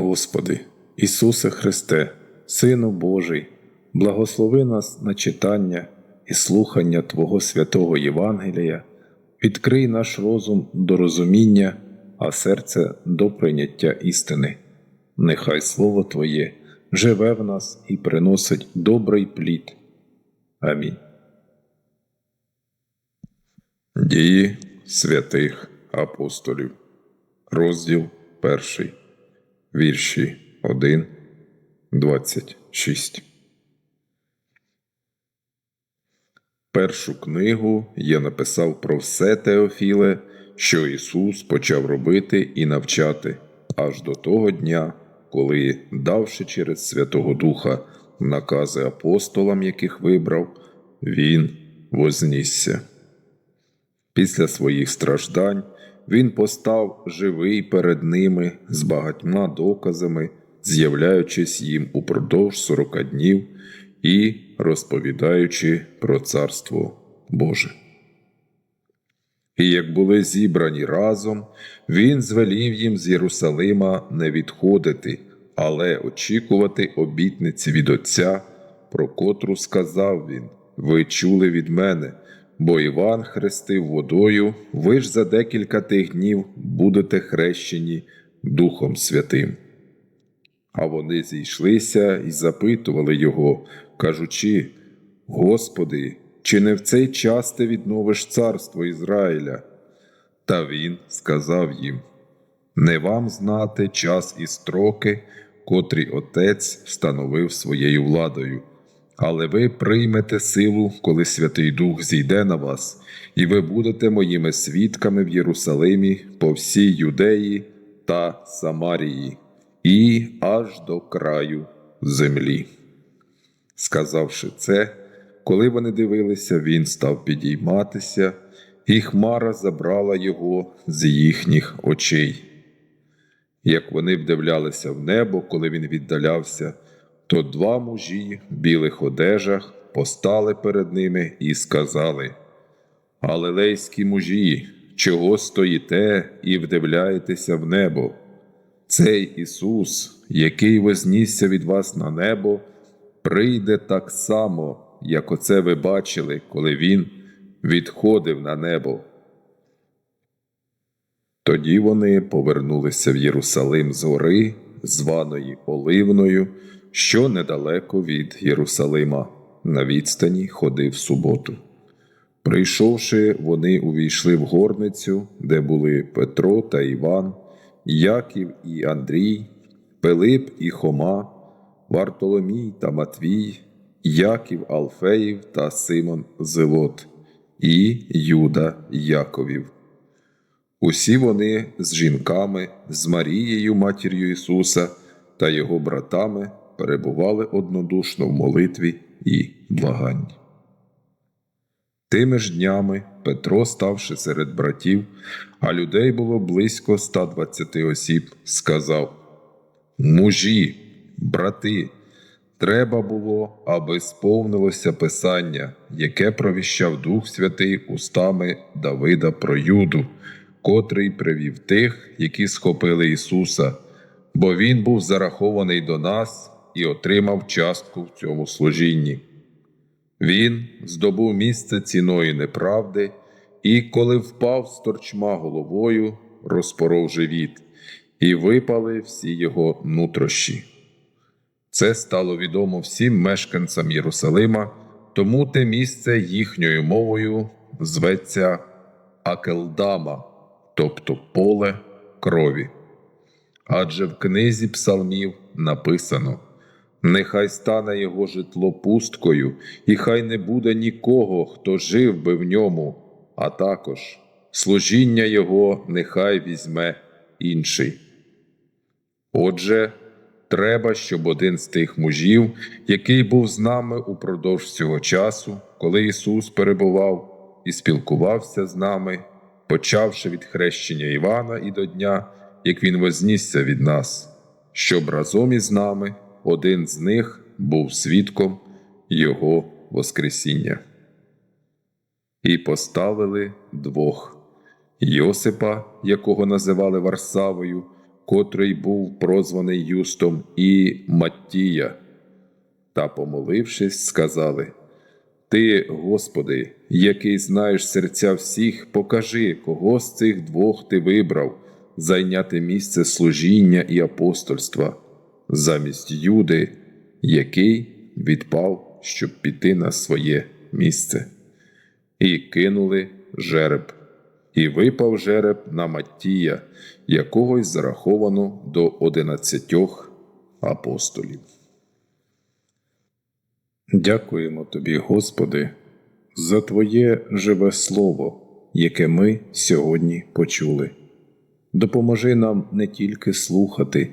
Господи, Ісусе Христе, Сину Божий, благослови нас на читання і слухання Твого святого Євангелія, відкрий наш розум до розуміння, а серце до прийняття істини. Нехай Слово Твоє живе в нас і приносить добрий плід. Амінь. Дії святих апостолів, розділ перший, вірші 1, 26. Першу книгу я написав про все Теофіле, що Ісус почав робити і навчати, аж до того дня, коли, давши через Святого Духа накази апостолам, яких вибрав, Він вознісся. Після своїх страждань він постав живий перед ними з багатьма доказами, з'являючись їм упродовж сорока днів і розповідаючи про Царство Боже. І як були зібрані разом, він звелів їм з Єрусалима не відходити, але очікувати обітниці від Отця, про котру сказав він: Ви чули від мене, бо Іван хрестив водою, ви ж за декілька тих днів будете хрещені Духом Святим. А вони зійшлися і запитували його, кажучи: Господи, чи не в цей час ти відновиш царство Ізраїля? Та він сказав їм: Не вам знати час і строки, котрі Отець встановив своєю владою, але ви приймете силу, коли Святий Дух зійде на вас, і ви будете моїми свідками в Єрусалимі по всій Юдеї та Самарії, і аж до краю землі. Сказавши це, коли вони дивилися, він став підійматися, і хмара забрала його з їхніх очей. Як вони вдивлялися в небо, коли він віддалявся, то два мужі в білих одежах постали перед ними і сказали: Галилейські мужі, чого стоїте і вдивляєтеся в небо? Цей Ісус, який вознісся від вас на небо, прийде так само, як оце ви бачили, коли Він відходив на небо. Тоді вони повернулися в Єрусалим з гори, званої Оливною, що недалеко від Єрусалима, на відстані ходив суботу. Прийшовши, вони увійшли в горницю, де були Петро та Іван, Яків і Андрій, Пилип і Хома, Вартоломій та Матвій, Яків Алфеїв та Симон Зелот і Юда Яковів. Усі вони з жінками, з Марією, матір'ю Ісуса та його братами перебували однодушно в молитві і благанні. Тими ж днями Петро, ставши серед братів, а людей було близько 120 осіб, сказав Мужі, брати, треба було, аби сповнилося Писання, яке провіщав Дух Святий устами Давида про Юду, котрий привів тих, які схопили Ісуса, бо Він був зарахований до нас і отримав частку в цьому служінні. Він здобув місце ціною неправди, і, коли впав з торчма головою, розпоров живіт, і випали всі його нутрощі. Це стало відомо всім мешканцям Єрусалима, тому те місце їхньою мовою зветься Акелдама, тобто поле крові. Адже в книзі псалмів написано. Нехай стане його житло пусткою, і хай не буде нікого, хто жив би в ньому, а також служіння його нехай візьме інший. Отже, треба, щоб один з тих мужів, який був з нами упродовж цього часу, коли Ісус перебував і спілкувався з нами, почавши від хрещення Івана і до дня, як Він вознісся від нас, щоб разом із нами один з них був свідком Його Воскресіння. І поставили двох Йосипа, якого називали Варсавою, котрий був прозваний Юстом, і Маттія. Та, помолившись, сказали: Ти, Господи, який знаєш серця всіх, покажи, кого з цих двох ти вибрав зайняти місце служіння і апостольства, замість Юди, який відпав, щоб піти на своє місце. І кинули жереб. І випав жереб на Маттія, якогось зараховано до одинадцятьох апостолів. Дякуємо тобі, Господи, за Твоє живе Слово, яке ми сьогодні почули. Допоможи нам не тільки слухати,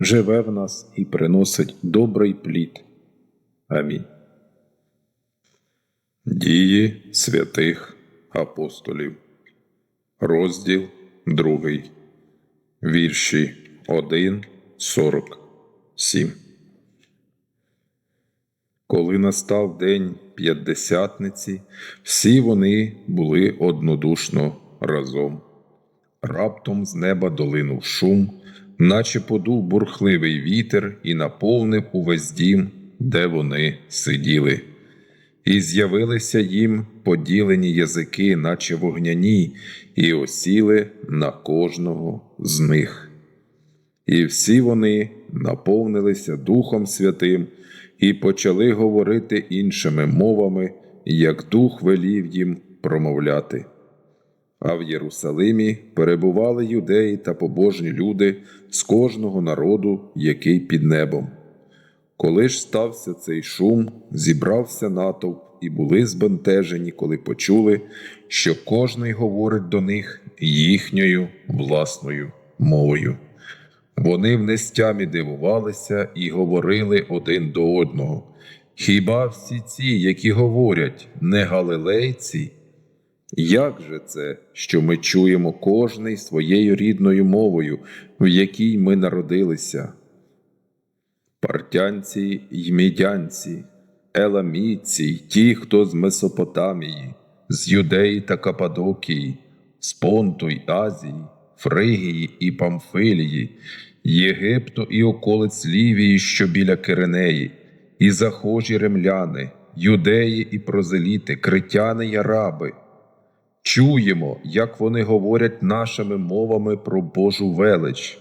живе в нас і приносить добрий плід. Амінь. Дії святих апостолів. Розділ 2. Вірші 1, 47. Коли настав день п'ятдесятниці, всі вони були однодушно разом. Раптом з неба долинув шум, наче подув бурхливий вітер і наповнив увесь дім, де вони сиділи. І з'явилися їм поділені язики, наче вогняні, і осіли на кожного з них. І всі вони наповнилися Духом Святим і почали говорити іншими мовами, як Дух велів їм промовляти. А в Єрусалимі перебували юдеї та побожні люди з кожного народу, який під небом. Коли ж стався цей шум, зібрався натовп і були збентежені, коли почули, що кожний говорить до них їхньою власною мовою. Вони в нестямі дивувалися і говорили один до одного. Хіба всі ці, які говорять, не галилейці? Як же це, що ми чуємо кожний своєю рідною мовою, в якій ми народилися? Партянці й мідянці, еламійці, й ті, хто з Месопотамії, з Юдеї та Кападокії, з Понту й Азії, Фригії і Памфилії, Єгипту і околиць Лівії, що біля Киренеї, і захожі ремляни, юдеї і прозеліти, критяни й араби. Чуємо, як вони говорять нашими мовами про Божу велич.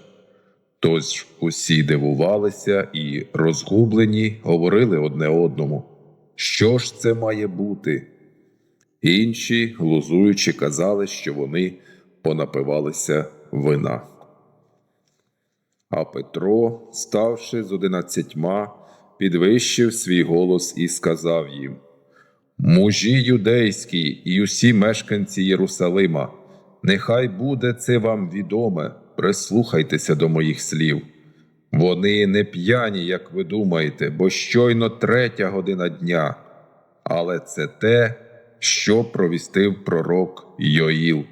Тож усі дивувалися і, розгублені, говорили одне одному, що ж це має бути? Інші, глузуючи, казали, що вони понапивалися вина. А Петро, ставши з одинадцятьма, підвищив свій голос і сказав їм: Мужі юдейські і усі мешканці Єрусалима, нехай буде це вам відоме, прислухайтеся до моїх слів. Вони не п'яні, як ви думаєте, бо щойно третя година дня, але це те, що провістив пророк Йоїл.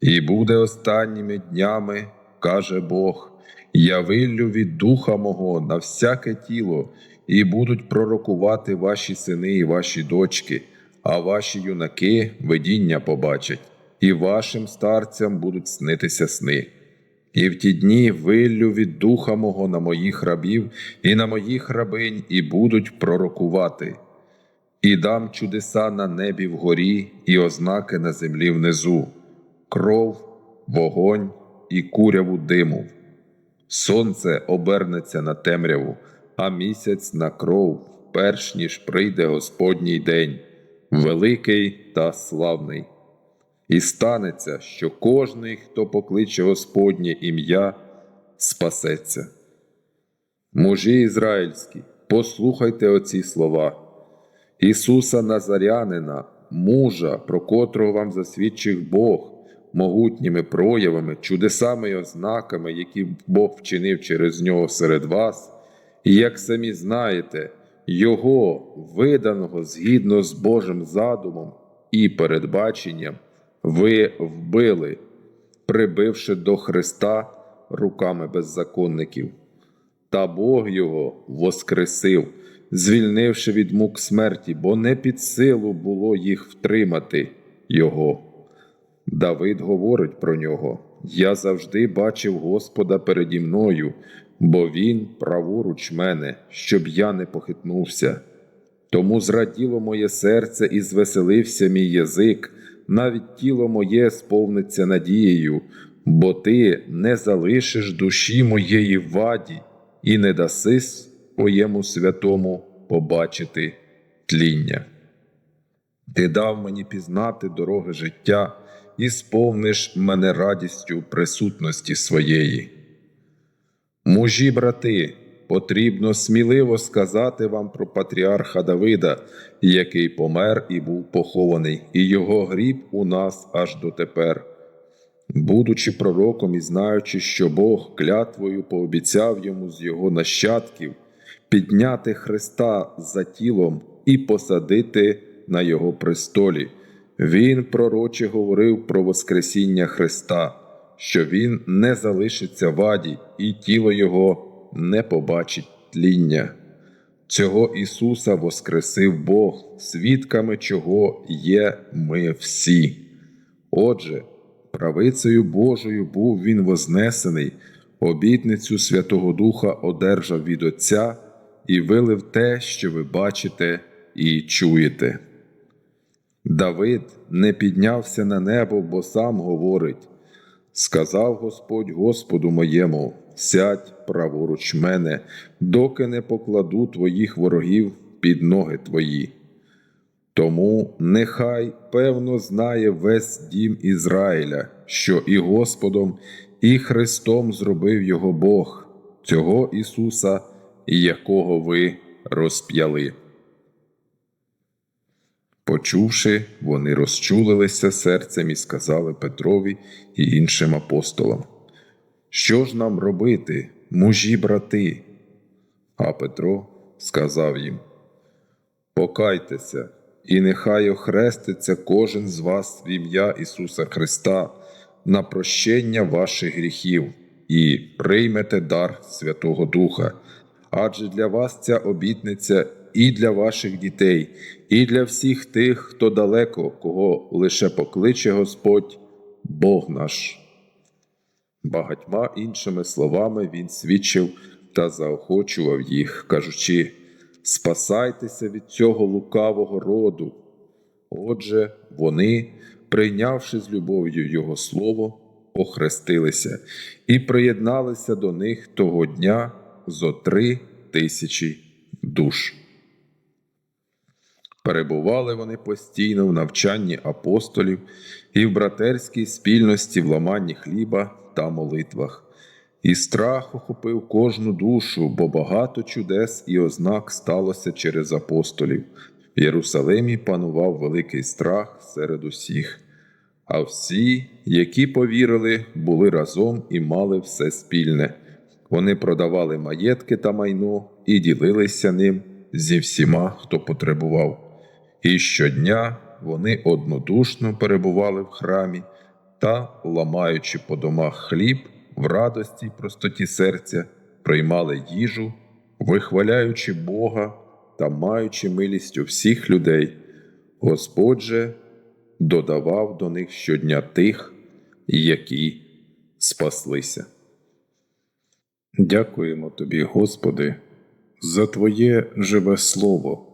І буде останніми днями, каже Бог, я виллю від духа мого на всяке тіло, і будуть пророкувати ваші сини і ваші дочки, а ваші юнаки видіння побачать, і вашим старцям будуть снитися сни. І в ті дні виллю від духа мого на моїх рабів і на моїх рабинь, і будуть пророкувати. І дам чудеса на небі вгорі, і ознаки на землі внизу, кров, вогонь і куряву диму. Сонце обернеться на темряву, а місяць на кров, перш ніж прийде Господній день, великий та славний. І станеться, що кожний, хто покличе Господнє ім'я, спасеться. Мужі ізраїльські, послухайте оці слова. Ісуса Назарянина, мужа, про котрого вам засвідчив Бог, могутніми проявами, чудесами й ознаками, які Бог вчинив через нього серед вас, і як самі знаєте, Його, виданого згідно з Божим задумом і передбаченням, ви вбили, прибивши до Христа руками беззаконників. Та Бог його воскресив, звільнивши від мук смерті, бо не під силу було їх втримати Його. Давид говорить про нього: Я завжди бачив Господа переді мною, бо Він праворуч мене, щоб я не похитнувся. Тому зраділо моє серце і звеселився мій язик, навіть тіло моє сповниться надією, бо ти не залишиш душі моєї ваді і не даси своєму святому побачити тління. Ти дав мені пізнати дороги життя і сповниш мене радістю присутності своєї. Мужі, брати, потрібно сміливо сказати вам про патріарха Давида, який помер і був похований, і його гріб у нас аж дотепер. Будучи пророком і знаючи, що Бог клятвою пообіцяв йому з його нащадків підняти Христа за тілом і посадити на його престолі, він пророче говорив про Воскресіння Христа, що Він не залишиться в аді, і тіло Його не побачить тління. Цього Ісуса воскресив Бог, свідками чого є ми всі. Отже, правицею Божою був Він вознесений, обітницю Святого Духа одержав від Отця і вилив те, що ви бачите і чуєте. Давид не піднявся на небо, бо сам говорить: Сказав Господь Господу моєму, сядь праворуч мене, доки не покладу твоїх ворогів під ноги твої. Тому нехай певно знає весь дім Ізраїля, що і Господом, і Христом зробив його Бог, цього Ісуса, якого ви розп'яли. Почувши, вони розчулилися серцем і сказали Петрові і іншим апостолам: Що ж нам робити, мужі брати? А Петро сказав їм: Покайтеся, і нехай охреститься кожен з вас в ім'я Ісуса Христа на прощення ваших гріхів, і приймете дар Святого Духа, адже для вас ця обітниця і для ваших дітей, і для всіх тих, хто далеко, кого лише покличе Господь, Бог наш. Багатьма іншими словами він свідчив та заохочував їх, кажучи: Спасайтеся від цього лукавого роду. Отже, вони, прийнявши з любов'ю Його Слово, охрестилися і приєдналися до них того дня зо три тисячі душ. Перебували вони постійно в навчанні апостолів і в братерській спільності в ламанні хліба та молитвах. І страх охопив кожну душу, бо багато чудес і ознак сталося через апостолів. В Єрусалимі панував великий страх серед усіх. А всі, які повірили, були разом і мали все спільне. Вони продавали маєтки та майно і ділилися ним зі всіма, хто потребував. І щодня вони однодушно перебували в храмі та, ламаючи по домах хліб, в радості й простоті серця, приймали їжу, вихваляючи Бога та маючи милість у всіх людей. Господь же додавав до них щодня тих, які спаслися. Дякуємо тобі, Господи, за Твоє живе Слово